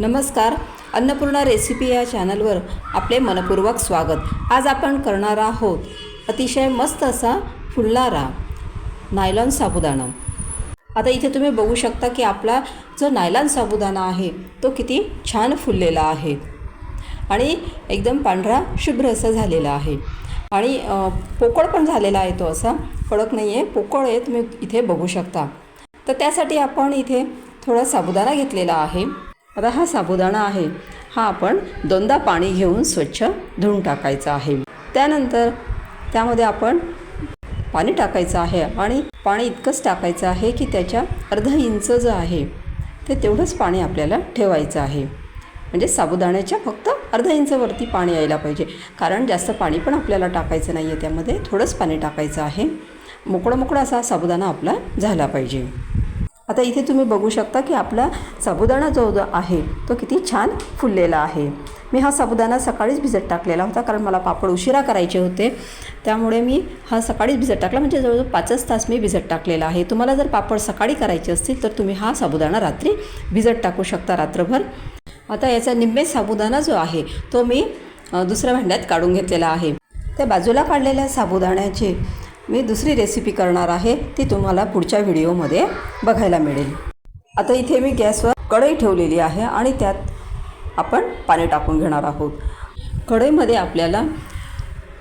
नमस्कार अन्नपूर्णा रेसिपी या चॅनलवर आपले मनपूर्वक स्वागत. आज आपण करणार आहोत अतिशय मस्त असा फुलणारा नायलॉन साबुदाणा. आता इथे तुम्ही बघू शकता की आपला जो नायलॉन साबुदाणा आहे तो किती छान फुललेला आहे. आणि एकदम पांढरा शुभ्र असा झालेला आहे. आणि पोकळ पण झालेला आहे तो असा. कडक नाही आहे पोकळ आहे तुम्ही इथे बघू शकता. तर त्यासाठी आपण इथे थोडा साबुदाणा घेतलेला आहे. आता हा साबुदाणा आहे. हा आपण दोनदा पाणी घेऊन स्वच्छ धुवून टाकायचा आहे. त्यानंतर त्यामध्ये आपण पाणी टाकायचं आहे आणि पाणी इतकंच टाकायचं आहे की त्याच्या अर्ध इंच जो आहे ते तेवढंच पाणी आपल्याला ठेवायचं आहे. म्हणजे साबुदाण्याच्या फक्त अर्धा इंचवरती पाणी यायला पाहिजे. कारण जास्त पाणी पण आपल्याला टाकायचं नाही आहे त्यामध्ये थोडंच पाणी टाकायचं आहे. मोकळं मोकळा असा साबुदाणा आपला झाला पाहिजे. आता इथे तुम्ही बघू शकता की आपला साबुदाणा जो जो आहे तो किती छान फुललेला आहे. मी हा साबुदाणा सकाळीच भिजत टाकलेला होता कारण मला पापड उशिरा करायचे होते. त्यामुळे मी हा सकाळीच भिजत टाकला म्हणजे जवळजवळ पाचच तास मी भिजत टाकलेला आहे. तुम्हाला जर पापड सकाळी करायचे असतील तर तुम्ही हा साबुदाणा रात्री भिजत टाकू शकता रात्रभर. आता याचा निम्मे साबुदाणा जो आहे तो मी दुसऱ्या भांड्यात काढून घेतलेला आहे. त्या बाजूला काढलेल्या साबुदाण्याचे मी दुसरी रेसिपी करणार आहे. ती तुम्हाला पुढच्या व्हिडिओमध्ये बघायला मिळेल. आता इथे मी गॅसवर कढई ठेवलेली आहे आणि त्यात आपण पाणी टाकून घेणार आहोत. कढईमध्ये आपल्याला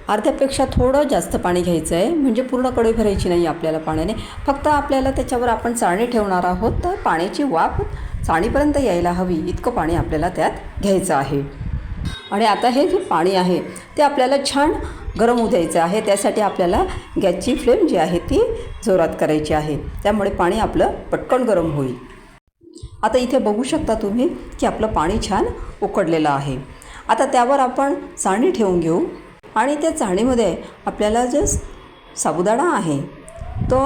अर्ध्यापेक्षा थोडं जास्त पाणी घ्यायचं आहे. म्हणजे पूर्ण कढई भरायची नाही आपल्याला पाण्याने. फक्त आपल्याला त्याच्यावर आपण चाळणी ठेवणार आहोत. तर पाण्याची वाफ चाळणीपर्यंत यायला हवी. इतकं पाणी आपल्याला त्यात घ्यायचं आहे. आणि आता हे जे पाणी आहे ते आपल्याला छान गरम होऊ द्यायचं आहे. त्यासाठी आपल्याला गॅसची फ्लेम जी आहे ती जोरात करायची आहे. त्यामुळे पाणी आपलं पटकन गरम होईल. आता इथे बघू शकता तुम्ही की आपलं पाणी छान उकडलेलं आहे. आता त्यावर आपण चाळणी ठेवून घेऊ. आणि त्या चाळणीमध्ये आपल्याला जो साबुदाणा आहे तो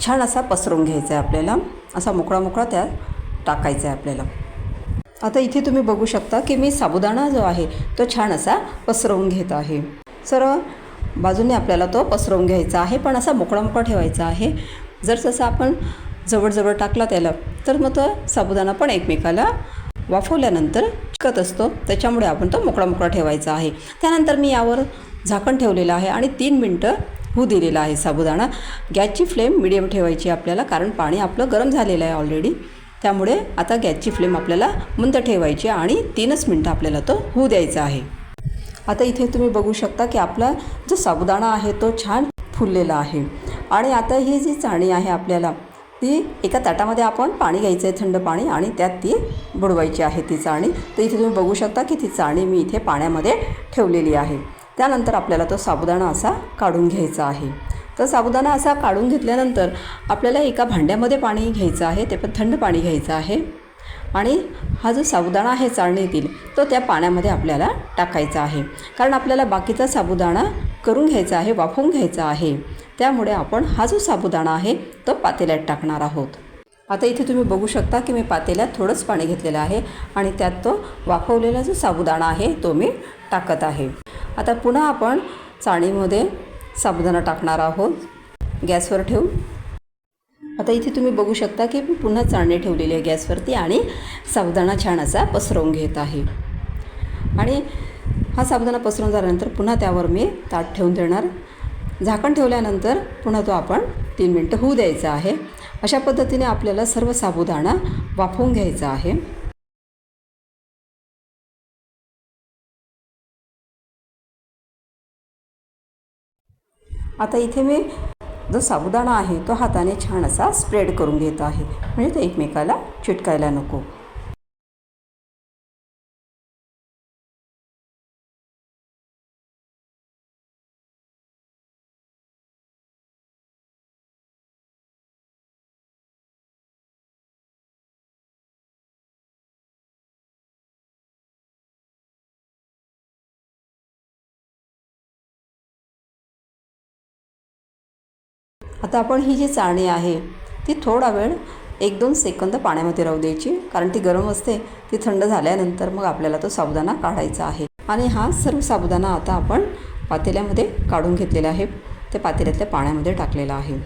छान असा पसरवून घ्यायचा आहे आपल्याला. असा मोकळा मोकळा त्यात टाकायचा आहे आपल्याला. आता इथे तुम्ही बघू शकता की मी साबुदाणा जो आहे तो छान असा पसरवून घेत आहे. सरळ बाजूने आपल्याला तो पसरवून घ्यायचा आहे पण असा मोकळा मोकळा ठेवायचा आहे. जर जसं आपण जवळजवळ टाकला त्याला तर मग तो साबुदाणा पण एकमेकाला वाफवल्यानंतर चिकत असतो. त्याच्यामुळे आपण तो मोकळा मोकळा ठेवायचा आहे. त्यानंतर मी यावर झाकण ठेवलेलं आहे आणि तीन मिनटं होऊ दिलेला आहे साबुदाणा. गॅसची फ्लेम मिडियम ठेवायची आपल्याला कारण पाणी आपलं गरम झालेलं आहे ऑलरेडी त्यामुळे आता गॅसची फ्लेम आपल्याला मंद ठेवायची आणि तीनच मिनटं आपल्याला तो होऊ द्यायचा आहे. आता इथे तुम्ही बघू शकता की आपला जो साबुदाणा आहे तो छान फुललेला आहे. आणि आता ही जी चाणी आहे आपल्याला ती एका ताटामध्ये आपण पाणी घ्यायचं आहे थंड पाणी आणि त्यात ती बुडवायची आहे ती चाळणी. तर इथे तुम्ही बघू शकता की ती चाळणी मी इथे पाण्यामध्ये ठेवलेली आहे. त्यानंतर आपल्याला तो साबुदाणा असा काढून घ्यायचा आहे. तर साबुदाणा असा काढून घेतल्यानंतर आपल्याला एका भांड्यामध्ये पाणी घ्यायचं आहे ते पण थंड पाणी घ्यायचं आहे. आणि हा जो साबुदाणा आहे चाळणीतील तो त्या पाण्यामध्ये आपल्याला टाकायचा आहे. कारण आपल्याला बाकीचा साबुदाणा करून घ्यायचा आहे वाफवून घ्यायचा आहे. त्यामुळे आपण हा जो साबुदाणा आहे तो पातेल्यात टाकणार आहोत. आता इथे तुम्ही बघू शकता की मी पातेल्यात थोडंच पाणी घेतलेलं आहे आणि त्यात तो वाफवलेला जो साबुदाणा आहे तो मी टाकत आहे. आता पुन्हा आपण चाळणीमध्ये साबुदाणा टाकणार आहोत. गॅसवर ठेवून. आता इथे तुम्ही बघू शकता की मी पुन्हा चाळणी ठेवलेली आहे गॅसवरती आणि साबुदाणा छान असा पसरवून घेत आहे. आणि हा साबुदाणा पसरून झाल्यानंतर पुन्हा त्यावर मी ताट ठेवून देणार. झाकण ठेवल्यानंतर पुन्हा तो आपण तीन मिनटं होऊ द्यायचा आहे. अशा पद्धतीने आपल्याला सर्व साबुदाणा वाफवून घ्यायचा आहे. आता इथे मी जो साबुदाणा आहे तो हाताने छान असा स्प्रेड करून घेत आहे. म्हणजे तो एकमेकाला चिटकायला नको. आता आपण ही जी चाळणी आहे ती थोडा वेळ एक दोन सेकंद पाण्यामध्ये राहू द्यायची. कारण ती गरम असते ती थंड झाल्यानंतर मग आपल्याला तो साबुदाणा काढायचा आहे. आणि हा सर्व साबुदाणा आता आपण पातेल्यामध्ये काढून घेतलेला आहे. ते पातेल्यातल्या पाण्यामध्ये टाकलेला आहे.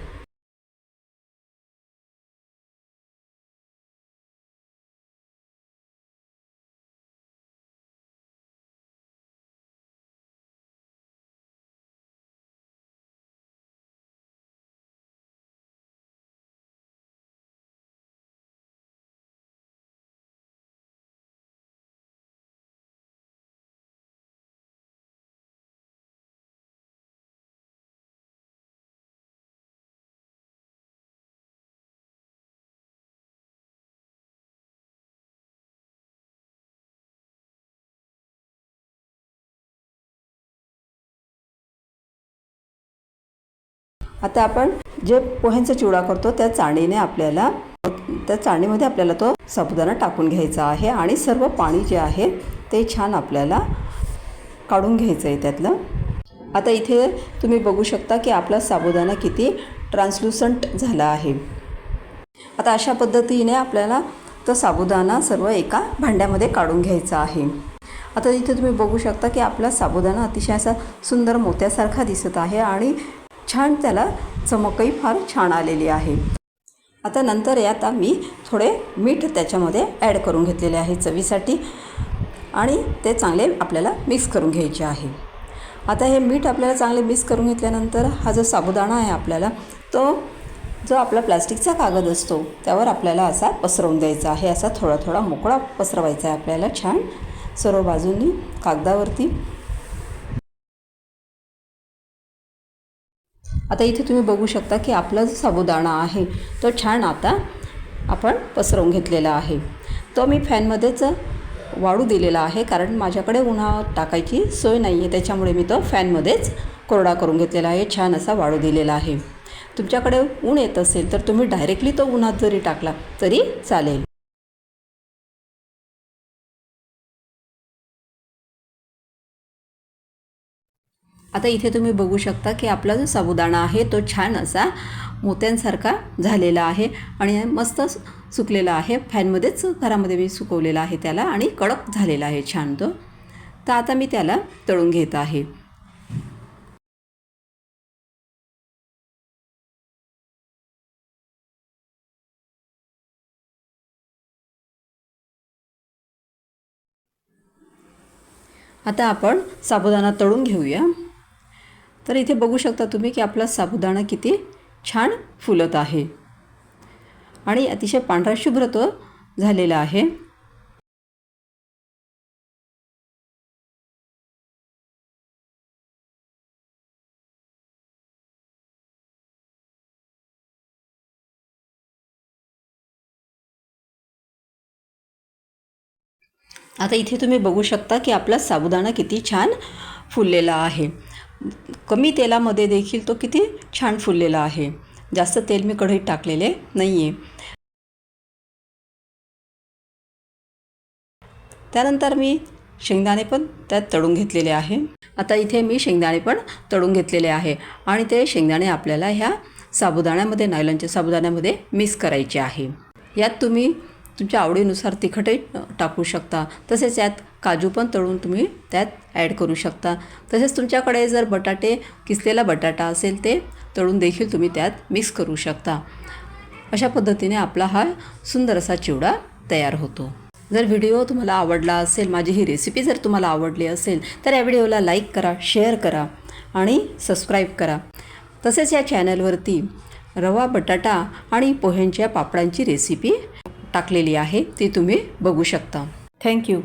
आता आपण जे पोह्यांचा चिवडा करतो त्या चाळणीने आपल्याला त्या चाळणीमध्ये आपल्याला तो साबुदाणा टाकून घ्यायचा आहे आणि सर्व पाणी जे आहे ते छान आपल्याला काढून घ्यायचं आहे त्यातलं. आता इथे तुम्ही बघू शकता की आपला साबुदाणा किती ट्रान्सल्युसंट झाला आहे. आता अशा पद्धतीने आपल्याला तो साबुदाणा सर्व एका भांड्यामध्ये काढून घ्यायचा आहे. आता इथे तुम्ही बघू शकता की आपला साबुदाणा अतिशय असा सुंदर मोत्यासारखा दिसत आहे आणि छान त्याला चमकही फार छान आलेली आहे. आता नंतर यात मी थोडे मीठ त्याच्यामध्ये ॲड करून घेतलेले आहे चवीसाठी आणि ते चांगले आपल्याला मिक्स करून घ्यायचे आहे. आता हे मीठ आपल्याला चांगले मिक्स करून घेतल्यानंतर हा जो साबुदाणा आहे आपल्याला तो जो आपला प्लास्टिकचा कागद असतो त्यावर आपल्याला असा पसरवून द्यायचा आहे. असा थोडा थोडा मोकळा पसरवायचा आहे आपल्याला छान. सर्व बाजूंनी कागदावरती आता इथे तुम्ही बघू शकता की आपला जो साबुदाणा आहे. तो छान आता आपण पसरवून घेतलेला आहे. तो मी फॅनमध्येच वाळू दिलेला आहे कारण माझ्याकडे उन्हात टाकायची सोय नाही आहे त्याच्यामुळे मी तो फॅनमध्येच कोरडा करून घेतलेला आहे. छान असा वाळू दिलेला आहे. तुमच्याकडे ऊन येत असेल तर तुम्ही डायरेक्टली तो उन्हात जरी टाकला तरी चालेल. आता इथे तुम्ही बघू शकता की आपला जो साबुदाणा आहे तो छान असा मोत्यांसारखा झालेला आहे आणि मस्त सुकलेला आहे. फॅनमध्येच घरामध्ये मी सुकवलेला आहे त्याला आणि कडक झालेला आहे छान तो. तर आता मी त्याला तळून घेत आहे. आता आपण साबुदाणा तळून घेऊया. तर इथे बघू शकता तुम्ही की आपला साबुदाणा किती छान फुलत आहे. आणि अतिशय पांढरा शुभ्र तो झालेला आहे. आता इथे तुम्ही बघू शकता की आपला साबुदाणा किती छान फुललेला आहे. कमी तेलामध्ये देखील तो किती छान फुललेला आहे. जास्त तेल मी कढईत टाकलेले नाही आहे त्यानंतर मी शेंगदाणे पण त्यात तळून घेतलेले आहे. आता इथे मी शेंगदाणे पण तळून घेतलेले आहे आणि ते शेंगदाणे आपल्याला ह्या साबुदाण्यामध्ये नायलॉनच्या साबुदाण्यामध्ये मिक्स करायचे आहे. यात तुम्ही तुमच्या आवडीनुसार तिखटही टाकू शकता. तसेच यात काजू पण तळून तुम्ही त्यात ॲड करू शकता. तसेच तुमच्याकडे जर बटाटे किसलेला बटाटा असेल ते तळून देखील तुम्ही त्यात मिक्स करू शकता. अशा पद्धतीने आपला हा सुंदर असा चिवडा तयार होतो. जर व्हिडिओ तुम्हाला आवडला असेल माझी ही रेसिपी जर तुम्हाला आवडली असेल तर या व्हिडिओला लाईक करा शेअर करा आणि सबस्क्राईब करा. तसेच या चॅनलवरती रवा बटाटा आणि पोह्यांच्या पापडांची रेसिपी टाकलेली आहे ती तुम्ही बघू शकता. थँक्यू